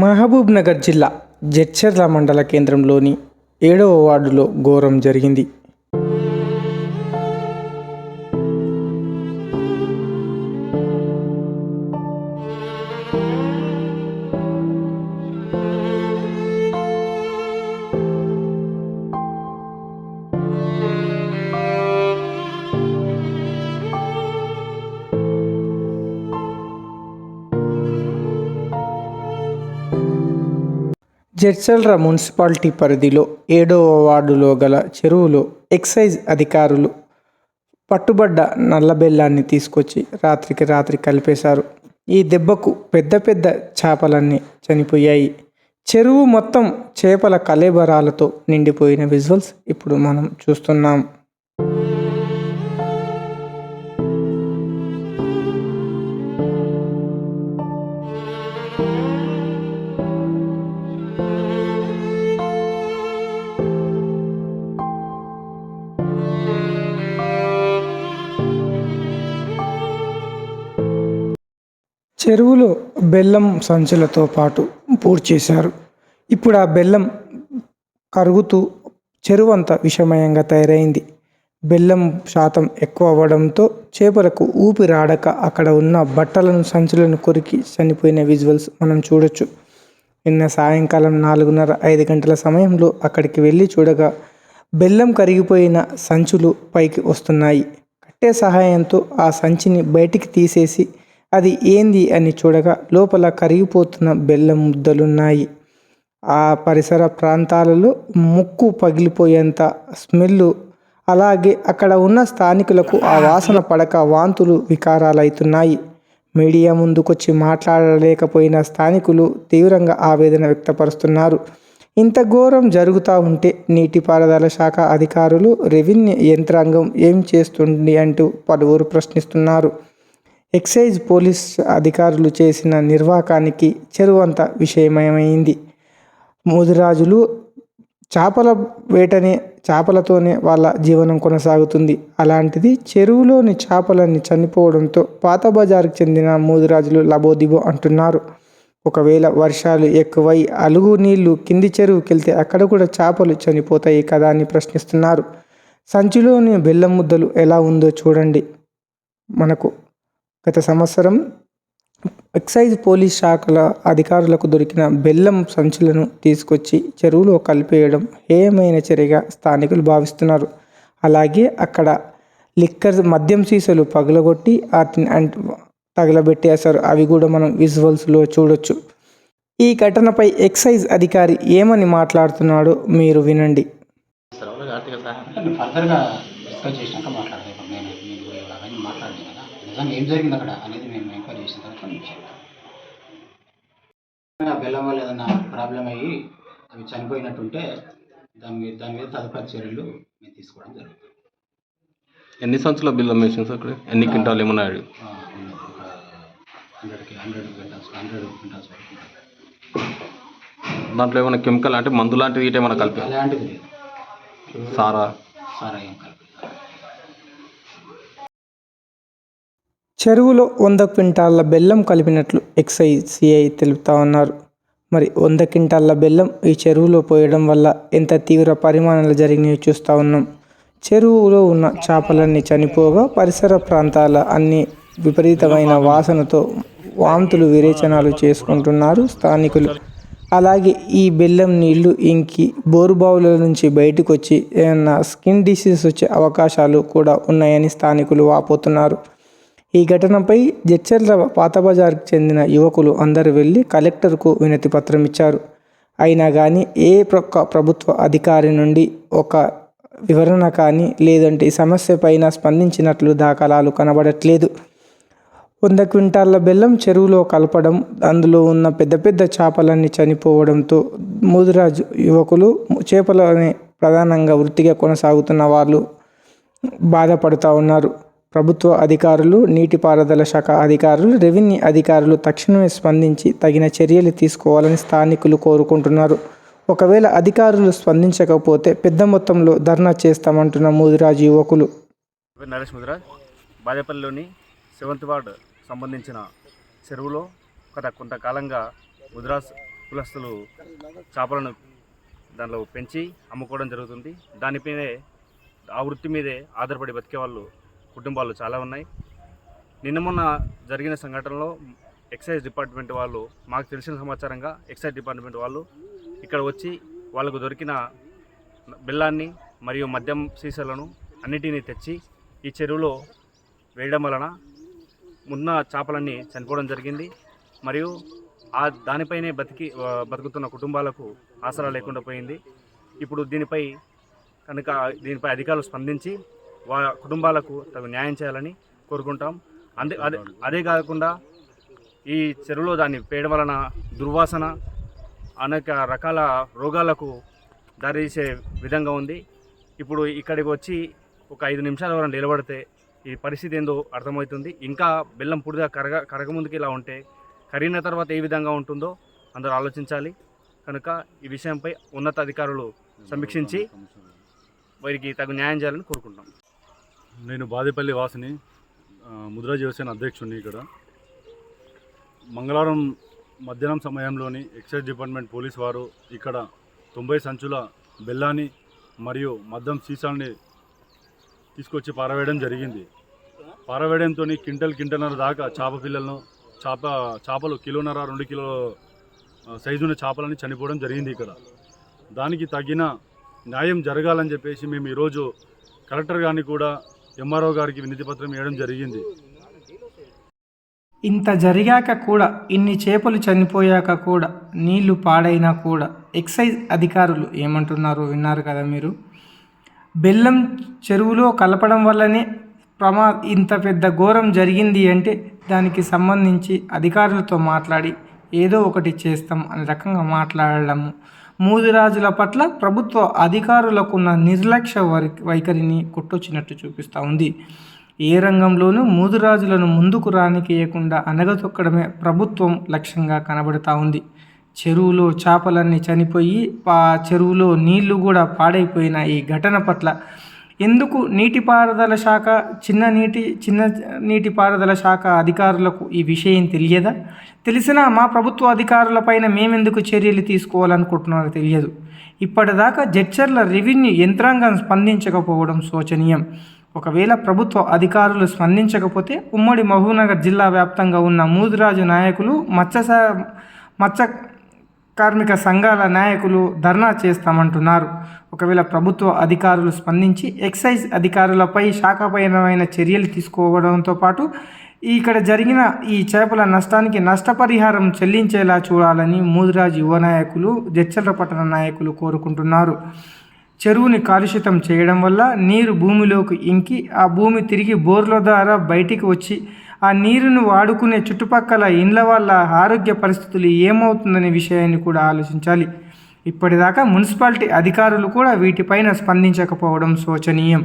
మహబూబ్నగర్ జిల్లా జడ్చర్ల మండల కేంద్రంలోని ఏడవ వార్డులో ఘోరం జరిగింది. జడ్చర్ల మున్సిపాలిటీ పరిధిలో ఏడవ వార్డులో గల చెరువులో ఎక్సైజ్ అధికారులు పట్టుబడ్డ నల్ల బెల్లాన్ని తీసుకొచ్చి రాత్రికి రాత్రి కలిపేశారు. ఈ దెబ్బకు పెద్ద పెద్ద చేపలన్నీ చనిపోయాయి. చెరువు మొత్తం చేపల కలేబరాలతో నిండిపోయిన విజువల్స్ ఇప్పుడు మనం చూస్తున్నాం. చెరువులో బెల్లం సంచులతో పాటు పూర్తి చేశారు. ఇప్పుడు ఆ బెల్లం కరుగుతూ చెరువు అంతా విషమయంగా తయారైంది. బెల్లం శాతం ఎక్కువ అవ్వడంతో చేపలకు ఊపిరాడక అక్కడ ఉన్న బట్టలను సంచులను కొరికి చనిపోయిన విజువల్స్ మనం చూడొచ్చు. నిన్న సాయంకాలం నాలుగున్నర ఐదు గంటల సమయంలో అక్కడికి వెళ్ళి చూడగా బెల్లం కరిగిపోయిన సంచులు పైకి వస్తున్నాయి. కట్టే సహాయంతో ఆ సంచిని బయటికి తీసేసి అది ఏంది అని చూడగా లోపల కరిగిపోతున్న బెల్లం ముద్దలున్నాయి. ఆ పరిసర ప్రాంతాలలో ముక్కు పగిలిపోయేంత స్మెల్ అలాగే అక్కడ ఉన్న స్థానికులకు ఆ వాసన పడక వాంతులు వికారాలవుతున్నాయి. మీడియా ముందుకొచ్చి మాట్లాడలేకపోయిన స్థానికులు తీవ్రంగా ఆవేదన వ్యక్తపరుస్తున్నారు. ఇంత ఘోరం జరుగుతూ ఉంటే నీటిపారుదల శాఖ అధికారులు రెవెన్యూ యంత్రాంగం ఏం చేస్తుంది అంటూ పలువురు ప్రశ్నిస్తున్నారు. ఎక్సైజ్ పోలీస్ అధికారులు చేసిన నిర్వాకానికి చెరువు అంతా విషయమయమైంది. ముదిరాజులు చేపల వేటనే చేపలతోనే వాళ్ళ జీవనం కొనసాగుతుంది. అలాంటిది చెరువులోని చేపలన్నీ చనిపోవడంతో పాత బజార్కి చెందిన మూదిరాజులు లబోదిబో అంటున్నారు. ఒకవేళ వర్షాలు ఎక్కువై అలుగు నీళ్ళు కింది చెరువుకి వెళ్తే అక్కడ కూడా చేపలు చనిపోతాయి కదా అని ప్రశ్నిస్తున్నారు. సంచిలోని బెల్లం ముద్దలు ఎలా ఉందో చూడండి. మనకు గత సంవత్సరం ఎక్సైజ్ పోలీస్ శాఖల అధికారులకు దొరికిన బెల్లం సంచులను తీసుకొచ్చి చెరువులో కలిపేయడం హేయమైన చర్యగా స్థానికులు భావిస్తున్నారు. అలాగే అక్కడ లిక్కర్ మద్యం సీసాలు పగలగొట్టి వాటిని అంట్ తగలబెట్టేశారు. అవి కూడా మనం విజువల్స్లో చూడొచ్చు. ఈ ఘటనపై ఎక్సైజ్ అధికారి ఏమని మాట్లాడుతున్నాడో మీరు వినండి. నిజంగా ఏం జరిగింది అక్కడ అనేది మేము ఎంక్వైరీ చేసిన తర్వాత మీకు చెప్తాం బెల్లం వల్ల ఏదైనా ప్రాబ్లం అయ్యి అవి చనిపోయినట్టుంటే దాని మీద దాని మీద తదుపరి చర్యలు మేము తీసుకోవడం జరుగుతుంది. ఎన్ని సంచుల బిల్లు అమ్మేసింది సార్ అక్కడ? ఎన్ని క్వింటాలు ఏమన్నా. ఒక హండ్రెడ్కి హండ్రెడ్ క్వింటాల్స్ హండ్రెడ్ క్వింటాల్స్ వరకు. దాంట్లో ఏమైనా కెమికల్ అంటే మందు లాంటిది ఇటు ఏమైనా కలిపి? అలాంటిది లేదు. సారా? సారా ఏం కలిపి. చెరువులో వంద క్వింటాళ్ళ బెల్లం కలిపినట్లు ఎక్సైజ్ సిఐ తెలుపుతా ఉన్నారు. మరి వంద క్వింటాళ్ళ బెల్లం ఈ చెరువులో పోయడం వల్ల ఎంత తీవ్ర పరిమాణాలు జరిగినాయో చూస్తూ ఉన్నాం. చెరువులో ఉన్న చేపలన్నీ చనిపోగా పరిసర ప్రాంతాల అన్ని విపరీతమైన వాసనతో వాంతులు విరేచనాలు చేసుకుంటున్నారు స్థానికులు. అలాగే ఈ బెల్లం నీళ్ళు ఇంకి బోరుబావుల నుంచి బయటకు వచ్చి ఏమన్నా స్కిన్ డిసీజ్ వచ్చే అవకాశాలు కూడా ఉన్నాయని స్థానికులు వాపోతున్నారు. ఈ ఘటనపై జడ్చర్ల పాత బజార్కి చెందిన యువకులు అందరూ వెళ్ళి కలెక్టర్కు వినతి పత్రం ఇచ్చారు. అయినా కానీ ఏ ప్రొక్క ప్రభుత్వ అధికారి నుండి ఒక వివరణ కానీ లేదంటే ఈ సమస్య పైన స్పందించినట్లు దాఖలాలు కనబడట్లేదు. వంద క్వింటాళ్ళ బెల్లం చెరువులో కలపడం అందులో ఉన్న పెద్ద పెద్ద చేపలన్నీ చనిపోవడంతో ముదిరాజు యువకులు చేపలనే ప్రధానంగా వృత్తిగా కొనసాగుతున్న వాళ్ళు బాధపడుతూ ఉన్నారు. ప్రభుత్వ అధికారులు నీటిపారుదల శాఖ అధికారులు రెవెన్యూ అధికారులు తక్షణమే స్పందించి తగిన చర్యలు తీసుకోవాలని స్థానికులు కోరుకుంటున్నారు. ఒకవేళ అధికారులు స్పందించకపోతే పెద్ద మొత్తంలో ధర్నా చేస్తామంటున్న ముదిరాజు యువకులు. నరేష్ ముదిరాజ్. బాదేపల్లిలోని సెవెంత్ వార్డ్ సంబంధించిన చెరువులో గత కొంతకాలంగా ముదిరాజ్ కులస్తులు చేపలను దానిలో పెంచి అమ్ముకోవడం జరుగుతుంది. దానిపైనే ఆ వృత్తి మీదే ఆధారపడి బతికే వాళ్ళు కుటుంబాలు చాలా ఉన్నాయి. నిన్న మొన్న జరిగిన సంఘటనలో ఎక్సైజ్ డిపార్ట్మెంట్ వాళ్ళు మాకు తెలిసిన సమాచారంగా ఎక్సైజ్ డిపార్ట్మెంట్ వాళ్ళు ఇక్కడ వచ్చి వాళ్ళకు దొరికిన బెల్లాన్ని మరియు మద్యం సీసాలను అన్నిటినీ తెచ్చి ఈ చెరువులో వేయడం వలన ఉన్న చేపలన్నీ చనిపోవడం జరిగింది. మరియు ఆ దానిపైనే బతికి బతుకుతున్న కుటుంబాలకు ఆసరా లేకుండా పోయింది. ఇప్పుడు దీనిపై కనుక దీనిపై అధికారులు స్పందించి వా కుటుంబాలకు తగు న్యాయం చేయాలని కోరుకుంటాం. అంతే అదే అదే కాకుండా ఈ చెరువులో దాన్ని పేయడం వలన దుర్వాసన అనేక రకాల రోగాలకు దారితీసే విధంగా ఉంది. ఇప్పుడు ఇక్కడికి వచ్చి ఒక ఐదు నిమిషాల వరకు నిలబడితే ఈ పరిస్థితి ఏందో అర్థమవుతుంది. ఇంకా బెల్లం పూర్తిగా కరగ కరగముందుకు ఇలా ఉంటే కరిగిన తర్వాత ఏ విధంగా ఉంటుందో అందరూ ఆలోచించాలి. కనుక ఈ విషయంపై ఉన్నతాధికారులు సమీక్షించి వారికి తగు న్యాయం చేయాలని కోరుకుంటాం నేను బాదేపల్లి వాసిని ముద్రా జీవసేన అధ్యక్షుడిని ఇక్కడ. మంగళవారం మధ్యాహ్నం సమయంలోని ఎక్సైజ్ డిపార్ట్మెంట్ పోలీస్ వారు ఇక్కడ తొంభై సంచుల బెల్లాన్ని మరియు మద్దం సీసాలని తీసుకొచ్చి పారవేయడం జరిగింది. పారవేయడంతో కింటల్ కింటన్నర దాకా చేప పిల్లలను చేప చేపలు కిలోన్నర రెండు కిలో సైజున్న చేపలని చనిపోవడం జరిగింది ఇక్కడ. దానికి తగిన న్యాయం జరగాలని చెప్పేసి మేము ఈరోజు కలెక్టర్ గారిని కూడా ఎంఆర్ఓ గారికి వినతి పత్రం వేయడం జరిగింది. ఇంత జరిగాక కూడా ఇన్ని చేపలు చనిపోయాక కూడా నీళ్ళు పాడైనా కూడా ఎక్సైజ్ అధికారులు ఏమంటున్నారో విన్నారు కదా మీరు? బెల్లం చెరువులో కలపడం వల్లనే ప్రమా ఇంత పెద్ద ఘోరం జరిగింది అంటే దానికి సంబంధించి అధికారులతో మాట్లాడి ఏదో ఒకటి చేస్తాం అనే రకంగా మాట్లాడడము. మూదిరాజుల పట్ల ప్రభుత్వ అధికారులకున్న నిర్లక్ష్య వై- వైఖరిని కొట్టొచ్చినట్టు చూపిస్తూ ఉంది. ఏ రంగంలోనూ మూదురాజులను ముందుకు రానికేయకుండా అనగతొక్కడమే ప్రభుత్వం లక్ష్యంగా కనబడుతూ ఉంది. చెరువులో చేపలన్నీ చనిపోయి ఆ చెరువులో నీళ్ళు కూడా పాడైపోయిన ఈ ఘటన పట్ల ఎందుకు నీటిపారుదల శాఖ చిన్న నీటి చిన్న నీటిపారుదల శాఖ అధికారులకు ఈ విషయం తెలియదా? తెలిసినా మా ప్రభుత్వ అధికారులపైన మేమెందుకు చర్యలు తీసుకోవాలనుకుంటున్నారో తెలియదు. ఇప్పటిదాకా జడ్చర్ల రెవెన్యూ యంత్రాంగం స్పందించకపోవడం శోచనీయం. ఒకవేళ ప్రభుత్వ అధికారులు స్పందించకపోతే ఉమ్మడి మహబూబ్నగర్ జిల్లా వ్యాప్తంగా ఉన్న మూదిరాజు నాయకులు మత్స్య మత్స్య కార్మిక సంఘాల నాయకులు ధర్నా చేస్తామంటున్నారు. ఒకవేళ ప్రభుత్వ అధికారులు స్పందించి ఎక్సైజ్ అధికారులపై శాఖపైనమైన చర్యలు తీసుకోవడంతో పాటు ఇక్కడ జరిగిన ఈ చేపల నష్టానికి నష్టపరిహారం చెల్లించేలా చూడాలని మూదిరాజ్ యువ నాయకులు జడ్చర్ల పట్టణ నాయకులు కోరుకుంటున్నారు. చెరువుని కాలుషితం చేయడం వల్ల నీరు భూమిలోకి ఇంకి ఆ భూమి తిరిగి బోర్ల ద్వారా బయటికి వచ్చి ఆ నీరును వాడుకునే చుట్టుపక్కల ఇండ్ల వాళ్ళ ఆరోగ్య పరిస్థితులు ఏమవుతుందనే విషయాన్ని కూడా ఆలోచించాలి. ఇప్పటిదాకా మున్సిపాలిటీ అధికారులు కూడా వీటిపైన స్పందించకపోవడం శోచనీయం.